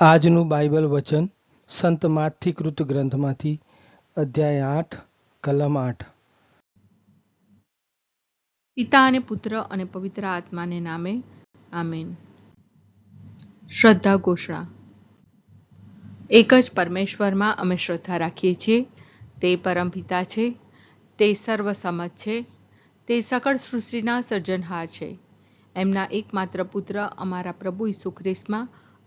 આજનું બાઇબલ વચન સંત માથીકૃત ગ્રંથમાંથી અધ્યાય આઠ, કલમ આઠ. પિતા અને પુત્ર અને પવિત્ર આત્માને નામે, આમેન. શ્રદ્ધા ઘોષણા. એક જ પરમેશ્વરમાં અમે શ્રદ્ધા રાખીએ છીએ, તે પરમપિતા છે, તે સર્વસમત છે, તે સકળ સૃષ્ટિના સર્જનહાર છે. એમના એકમાત્ર પુત્ર અમારા પ્રભુ ઈસુ ખ્રિસ્તમાં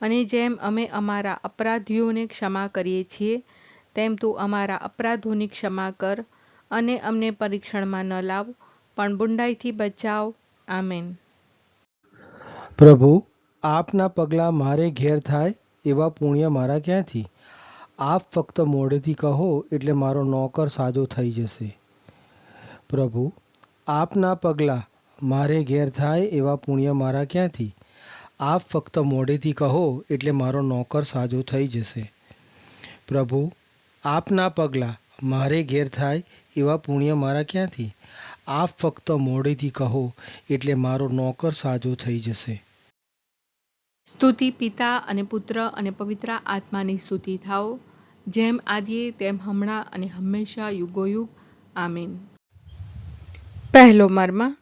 અને જેમ અમે અમારા અપરાધીઓને ક્ષમા કરીએ છીએ, તેમ તું અમારા અપરાધોની ક્ષમા કર અને અમને પરીક્ષણમાં ન લાવ, પણ બુંડાઈથી બચાવ. આમેન. પ્રભુ, આપના પગલાં મારે ઘેર થાય એવા પુણ્ય મારા ક્યાંથી? આપ ફક્ત મોઢેથી કહો એટલે મારો નોકર સાજો થઈ જશે. પ્રભુ, આપના પગલાં મારે ઘેર થાય એવા પુણ્ય મારા ક્યાંથી? આપ ફક્ત મોઢેથી કહો એટલે મારો નોકર સાજો થઈ જશે. પ્રભુ આપના પગલાં મારે ઘેર થાય એવા પુણ્ય મારા ક્યાંથી? આપ ફક્ત મોઢેથી કહો એટલે મારો નોકર સાજો થઈ જશે. સ્તુતિ પિતા અને પુત્ર અને પવિત્ર આત્માની સ્તુતિ થાઓ જેમ આદિએ તેમ હમણાં અને હંમેશા યુગોયુગ. આમીન. પહેલો મર્મ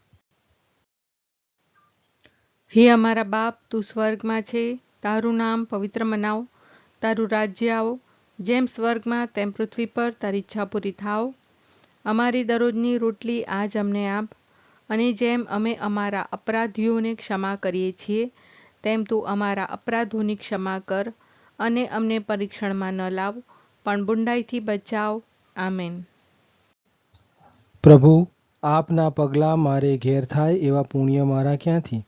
હે અમારા બાપ, તું સ્વર્ગમાં છે. તારું નામ પવિત્ર મનાવો. તારું રાજ્ય આવો. જેમ સ્વર્ગમાં, તેમ પૃથ્વી પર તારી ઈચ્છા પૂરી થાવ. અમારી દરરોજની રોટલી આજ અમને આપ. અને જેમ અમે અમારા અપરાધીઓને ક્ષમા કરીએ છીએ, તેમ તું અમારા અપરાધોની ક્ષમા કર અને અમને પરીક્ષણમાં ન લાવ, પણ બુંડાઈથી બચાવ. આમેન. પ્રભુ, આપના પગલાં મારે ઘેર થાય એવા પુણ્ય મારા ક્યાંથી?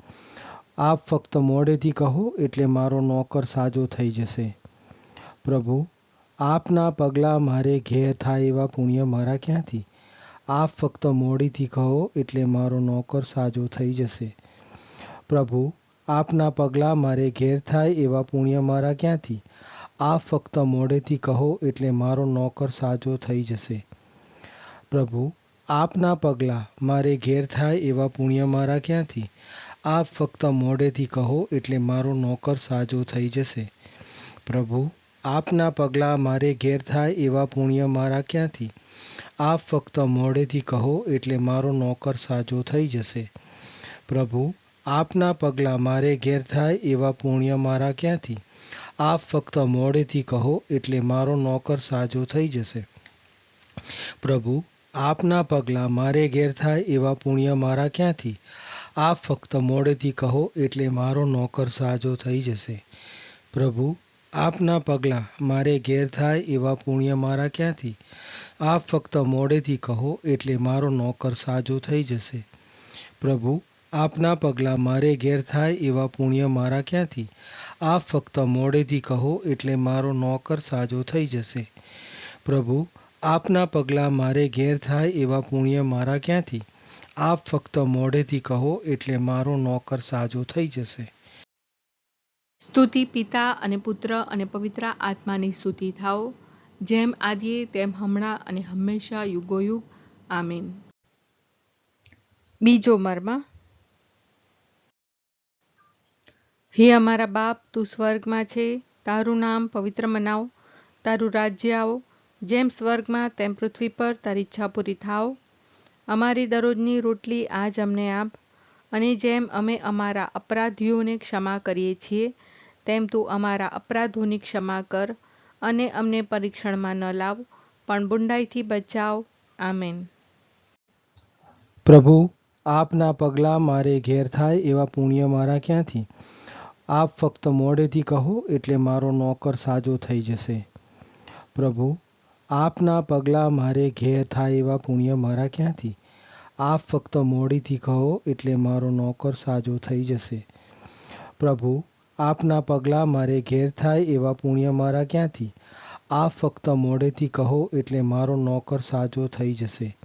આપ ફક્ત મોડેથી કહો એટલે મારો નોકર સાજો થઈ જશે. પ્રભુ, આપના પગલાં મારે ઘેર થાય એવા પુણ્ય મારા ક્યાંથી? આપ ફક્ત મોડીથી કહો એટલે મારો નોકર સાજો થઈ જશે. પ્રભુ, આપના પગલાં મારે ઘેર થાય એવા પુણ્ય મારા ક્યાંથી? આપ ફક્ત મોડેથી કહો એટલે મારો નોકર સાજો થઈ જશે. પ્રભુ, આપના પગલાં મારે ઘેર થાય એવા પુણ્ય મારા ક્યાંથી? આપ ફક્ત મોઢેથી કહો એટલે મારો નોકર સાજો થઈ જશે. પ્રભુ, આપના પગલાં મારે ઘેર થાય એવા પુણ્ય મારા ક્યાંથી? આપ ફક્ત મોઢેથી કહો એટલે મારો નોકર સાજો થઈ જશે. પ્રભુ, આપના પગલાં મારે ઘેર થાય એવા પુણ્ય મારા ક્યાંથી? આપ ફક્ત મોડેથી કહો એટલે મારો નોકર સાજો થઈ જશે. પ્રભુ, આપના પગલાં મારે ઘેર થાય એવા પુણ્ય મારા ક્યાંથી? આપ ફક્ત મોડેથી કહો એટલે મારો નોકર સાજો થઈ જશે. પ્રભુ, આપના પગલાં મારે ઘેર થાય એવા પુણ્ય મારા ક્યાંથી? આપ ફક્ત મોડેથી કહો એટલે મારો નોકર સાજો થઈ જશે. પ્રભુ, આપના પગલાં મારે ઘેર થાય એવા પુણ્ય મારા ક્યાંથી? આપ ફક્ત મોડેથી કહો એટલે મારો નોકર સાજો થઈ જશે. પ્રભુ, આપના પગલાં મારે ઘેર થાય એવા પુણ્ય મારા ક્યાંથી? આપ ફક્ત મોઢેથી કહો એટલે મારો નોકર સાજો થઈ જશે. સ્તુતિ પિતા અને પુત્ર અને પવિત્ર આત્માની સ્તુતિ થાઓ. જેમ આદિએ, તેમ હમણાં અને હંમેશા યુગોયુગ. આમીન. બીજો મર્મ. હે અમારા બાપ, તું સ્વર્ગમાં છે. તારું નામ પવિત્ર મનાવ. તારું રાજ્ય આવો. જેમ સ્વર્ગમાં, તેમ પૃથ્વી પર તારી ઈચ્છા પૂરી થાવ અમારી દરરોજની રોટલી આજ અમને આપ અને જેમ અમે અમારા અપરાધીઓને ક્ષમા કરીએ છીએ, તેમ તું અમારા અપરાધોની ક્ષમા કર અને અમને પરીક્ષણમાં ન લાવ, પણ બુંડાઈથી બચાવ. આમેન. પ્રભુ, આપના પગલાં મારે ઘેર થાય એવા પુણ્ય મારા ક્યાંથી? આપ ફક્ત મોડેથી કહો એટલે મારો નોકર સાજો થઈ જશે. પ્રભુ, આપના પગલાં મારે ઘેર થાય એવા પુણ્ય મારા ક્યાંથી? આપ ફક્ત મોડેથી કહો એટલે મારો નોકર સાજો થઈ જશે. પ્રભુ, આપના પગલાં મારે ઘેર થાય એવા પુણ્ય મારા ક્યાંથી? આપ ફક્ત મોડેથી કહો એટલે મારો નોકર સાજો થઈ જશે.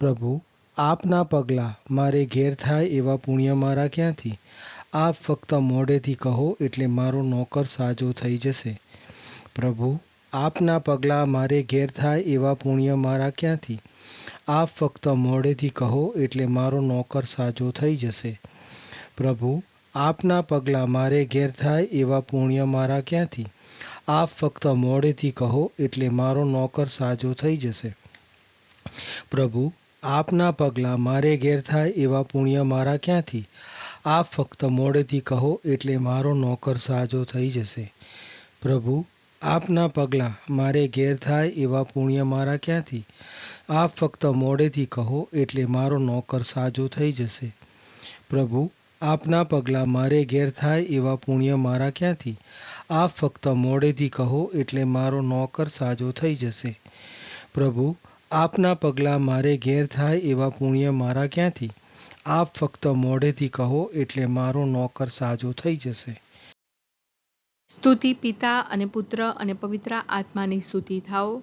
પ્રભુ, આપના પગલાં મારે ઘેર થાય એવા પુણ્ય મારા ક્યાંથી? આપ ફક્ત મોડેથી કહો એટલે મારો નોકર સાજો થઈ જશે. પ્રભુ, આપના પગલાં મારે ઘેર થાય એવા પુણ્ય મારા ક્યાંથી? આપ ફક્ત મોડેથી કહો એટલે મારો નોકર સાજો થઈ જશે. પ્રભુ, આપના પગલાં મારે ઘેર થાય એવા પુણ્ય મારા ક્યાંથી? આપ ફક્ત મોડેથી કહો એટલે મારો નોકર સાજો થઈ જશે. પ્રભુ, આપના પગલાં મારે ઘેર થાય એવા પુણ્ય મારા ક્યાંથી? આપ ફક્ત મોડેથી કહો એટલે મારો નોકર સાજો થઈ જશે. પ્રભુ, આપના પગલાં મારે ઘેર થાય એવા પુણ્ય મારા ક્યાંથી? આપ ફક્ત મોડેથી કહો એટલે મારો નોકર સાજો થઈ જશે. પ્રભુ, આપના પગલાં મારે ઘેર થાય એવા પુણ્ય મારા ક્યાંથી? આપ ફક્ત મોડેથી કહો એટલે મારો નોકર સાજો થઈ જશે. પ્રભુ, આપના પગલાં મારે ઘેર થાય એવા પુણ્ય મારા ક્યાંથી? આપ ફક્ત મોડેથી કહો એટલે મારો નોકર સાજો થઈ જશે. સ્તુતિ પિતા અને પુત્ર અને પવિત્ર આત્માની સ્તુતિ થાઓ.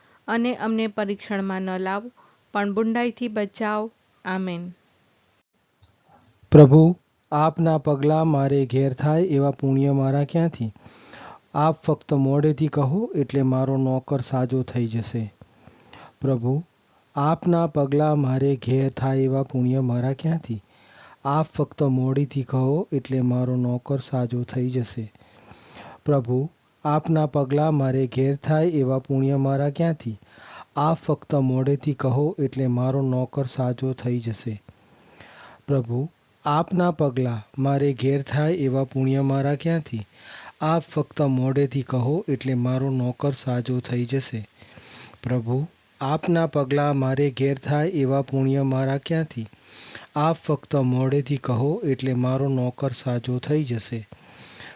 અને અમને પરીક્ષણમાં ન લાવ. પણ બુંડાઈથી બચાવ. આમેન. પ્રભુ, આપના પગલાં મારે ઘેર થાય એવા પુણ્ય મારા ક્યાંથી? આપ ફક્ત મોડેથી કહો એટલે મારો નોકર સાજો થઈ જશે. પ્રભુ, આપના પગલાં મારે ઘેર થાય એવા પુણ્ય મારા ક્યાંથી? આપ ફક્ત મોડીથી કહો એટલે મારો નોકર સાજો થઈ જશે. પ્રભુ આપના પગલાં મારે ઘેર થાય એવા પુણ્ય મારા ક્યાંથી? આપ ફક્ત મોડેથી કહો એટલે મારો નોકર સાજો થઈ જશે. પ્રભુ, આપના પગલાં મારે ઘેર થાય એવા પુણ્ય મારા ક્યાંથી? આપ ફક્ત મોડેથી કહો એટલે મારો નોકર સાજો થઈ જશે. પ્રભુ, આપના પગલાં મારે ઘેર થાય એવા પુણ્ય મારા ક્યાંથી? આપ ફક્ત મોડેથી કહો એટલે મારો નોકર સાજો થઈ જશે.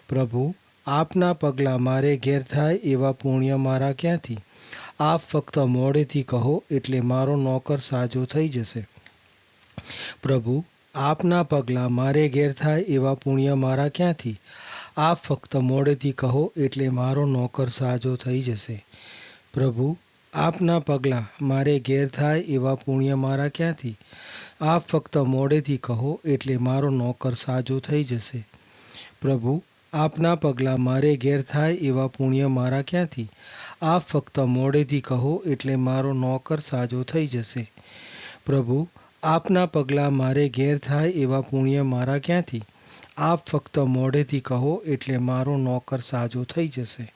પ્રભુ આપના પગલાં મારે ઘેર થાય એવા પુણ્ય મારા ક્યાંથી? આપ ફક્ત મોડેથી કહો એટલે મારો નોકર સાજો થઈ જશે. પ્રભુ, આપના પગલાં મારે ઘેર થાય એવા પુણ્ય મારા ક્યાંથી? આપ ફક્ત મોડેથી કહો એટલે મારો નોકર સાજો થઈ જશે. પ્રભુ, આપના પગલાં મારે ઘેર થાય એવા પુણ્ય મારા ક્યાંથી? આપ ફક્ત મોડેથી કહો એટલે મારો નોકર સાજો થઈ જશે. પ્રભુ આપના પગલાં મારે ઘેર થાય એવા પુણ્ય મારા ક્યાંથી? આપ ફક્ત મોડેથી કહો એટલે મારો નોકર સાજો થઈ જશે. પ્રભુ આપના પગલાં મારે ઘેર થાય એવા પુણ્ય મારા ક્યાંથી? આપ ફક્ત મોડેથી કહો એટલે મારો નોકર સાજો થઈ જશે.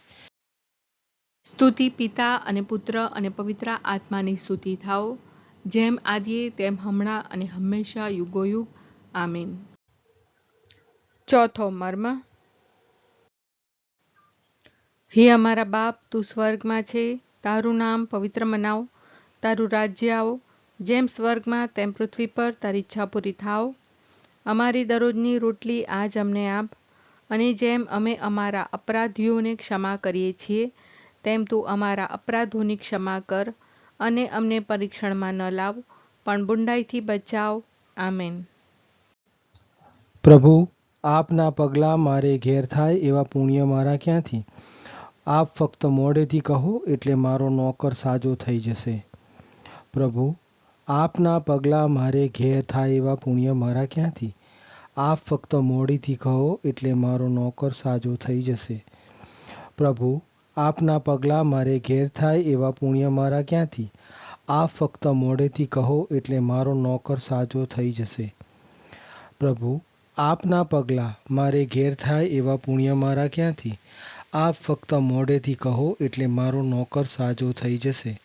સ્તુતિ પિતા અને પુત્ર અને પવિત્ર આત્માની સ્તુતિ થાઓ. જેમ આદિએ તેમ હમણાં અને હંમેશા યુગોયુગ. આમીન. ચોથો મર્મ. હે અમારા બાપ, તું સ્વર્ગમાં છે, તારું નામ પવિત્ર મનાવ, તારું રાજ્ય આવો, જેમ સ્વર્ગમાં તેમ પૃથ્વી પર તારી ઈચ્છા પૂરી થાવ. અમારી દરરોજની રોટલી આજ અમને આપ, અને જેમ અમે અમારા અપરાધીઓને ક્ષમા કરીએ છીએ, તેમ તું અમારા અપરાધોની ક્ષમા કર, અને અમને પરીક્ષણમાં ન લાવ, પણ બુંડાઈથી બચાવ. આમેન. પ્રભુ, આપના પગલાં મારે ઘેર થાય એવા પુણ્ય મારા ક્યાંથી? આપ ફક્ત મોડેથી કહો એટલે મારો નોકર સાજો થઈ જશે. પ્રભુ, આપના પગલાં મારે ઘેર થાય એવા પુણ્ય મારા ક્યાંથી? આપ ફક્ત મોડીથી કહો એટલે મારો નોકર સાજો થઈ જશે. પ્રભુ, આપના પગલાં મારે ઘેર થાય એવા પુણ્ય મારા ક્યાંથી? આપ ફક્ત મોડેથી કહો એટલે મારો નોકર સાજો થઈ જશે. પ્રભુ, આપના પગલાં મારે ઘેર થાય એવા પુણ્ય મારા ક્યાંથી? આપ ફક્ત મોઢેથી કહો એટલે મારો નોકર સાજો થઈ જશે.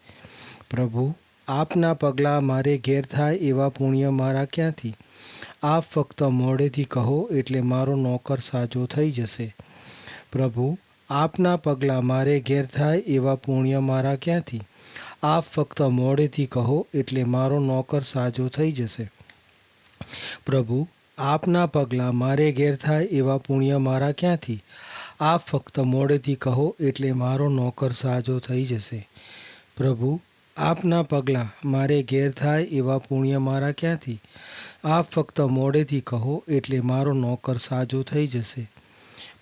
પ્રભુ, આપના પગલાં મારે ઘેર થાય એવા પુણ્ય મારા ક્યાંથી? આપ ફક્ત મોઢેથી કહો એટલે મારો નોકર સાજો થઈ જશે. પ્રભુ, આપના પગલાં મારે ઘેર થાય એવા પુણ્ય મારા ક્યાંથી? આપ ફક્ત મોઢેથી કહો એટલે મારો નોકર સાજો થઈ જશે. પ્રભુ, આપના પગલાં મારે ઘેર થાય એવા પુણ્ય મારા ક્યાંથી? આપ ફક્ત મોડેથી કહો એટલે મારો નોકર સાજો થઈ જશે. પ્રભુ, આપના પગલાં મારે ઘેર થાય એવા પુણ્ય મારા ક્યાંથી? આપ ફક્ત મોડેથી કહો એટલે મારો નોકર સાજો થઈ જશે.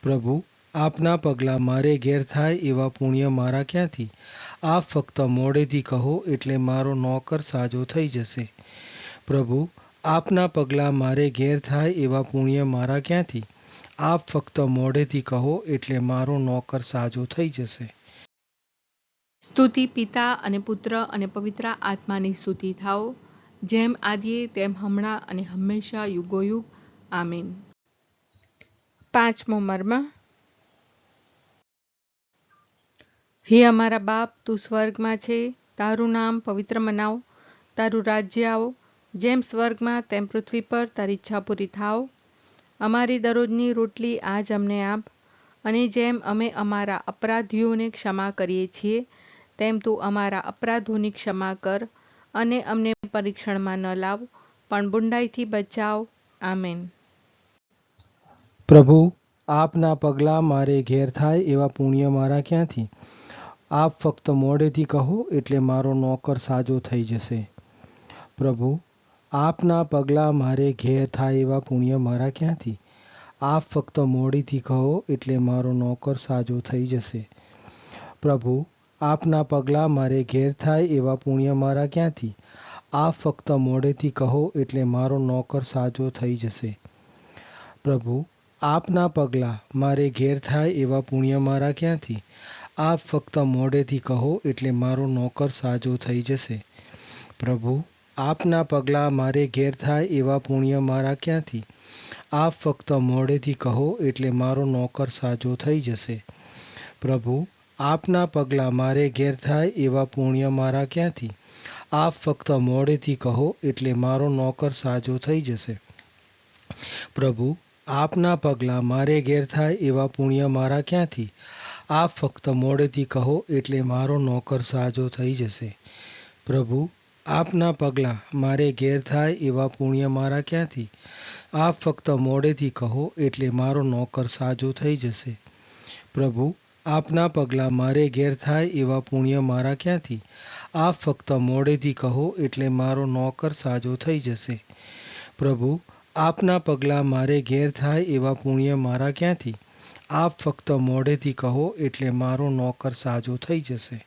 પ્રભુ, આપના પગલાં મારે ઘેર થાય એવા પુણ્ય મારા ક્યાંથી? આપ ફક્ત મોડેથી કહો એટલે મારો નોકર સાજો થઈ જશે. પ્રભુ, આપના પગલાં મારે ઘેર થાય એવા પુણ્ય મારા ક્યાંથી? આપ ફક્ત મોઢેથી કહો એટલે મારો નોકર સાજો થઈ જશે. સ્તુતિ પિતા અને પુત્ર અને પવિત્ર આત્માની સ્તુતિ થાઓ. જેમ આદિએ, તેમ હમણાં અને હંમેશા યુગોયુગ. આમીન. પાંચમો મર્મ. હે અમારા બાપ, તું સ્વર્ગમાં છે. તારું નામ પવિત્ર મનાવ. તારું રાજ્ય આવો. જેમ સ્વર્ગમાં, તેમ પૃથ્વી પર તારી ઈચ્છા પૂરી થાવ અમારી દરરોજની રોટલી આજ અમને આપ અને જેમ અમે અમારા અપરાધીઓને ક્ષમા કરીએ છીએ, તેમ તું અમારા અપરાધોની ક્ષમા કર અને અમને પરીક્ષણમાં ન લાવ, પણ બુંડાઈથી બચાવ. આમેન. પ્રભુ, આપના પગલાં મારે ઘેર થાય એવા પુણ્ય મારા ક્યાંથી? આપ ફક્ત મોડેથી કહો એટલે મારો નોકર સાજો થઈ જશે. પ્રભુ આપના પગલાં મારે ઘેર થાય એવા પુણ્ય મારા ક્યાંથી? આપ ફક્ત મોડીથી કહો એટલે મારો નોકર સાજો થઈ જશે. પ્રભુ, આપના પગલાં મારે ઘેર થાય એવા પુણ્ય મારા ક્યાંથી? આપ ફક્ત મોડેથી કહો એટલે મારો નોકર સાજો થઈ જશે. પ્રભુ, આપના પગલાં મારે ઘેર થાય એવા પુણ્ય મારા ક્યાંથી? આપ ફક્ત મોડેથી કહો એટલે મારો નોકર સાજો થઈ જશે. પ્રભુ આપના પગલાં મારે ઘેર થાય એવા પુણ્ય મારા ક્યાંથી? આપ ફક્ત મોડેથી કહો એટલે મારો નોકર સાજો થઈ જશે. પ્રભુ, આપના પગલાં મારે ઘેર થાય એવા પુણ્ય મારા ક્યાંથી? આપ ફક્ત મોડેથી કહો એટલે મારો નોકર સાજો થઈ જશે. પ્રભુ, આપના પગલાં મારે ઘેર થાય એવા પુણ્ય મારા ક્યાંથી? આપ ફક્ત મોડેથી કહો એટલે મારો નોકર સાજો થઈ જશે. પ્રભુ આપના પગલાં, મારે ઘેર થાય એવા પુણ્ય મારા ક્યાંથી? આપ ફક્ત મોડેથી કહો, એટલે મારો નોકર સાજો થઈ જશે. પ્રભુ, આપના પગલાં મારે ઘેર થાય એવા પુણ્ય મારા ક્યાંથી? આપ ફક્ત મોડેથી કહો, એટલે મારો નોકર સાજો થઈ જશે. પ્રભુ, આપના પગલાં મારે ઘેર થાય એવા પુણ્ય મારા ક્યાંથી? આપ ફક્ત મોડેથી કહો, એટલે મારો નોકર સાજો થઈ જશે.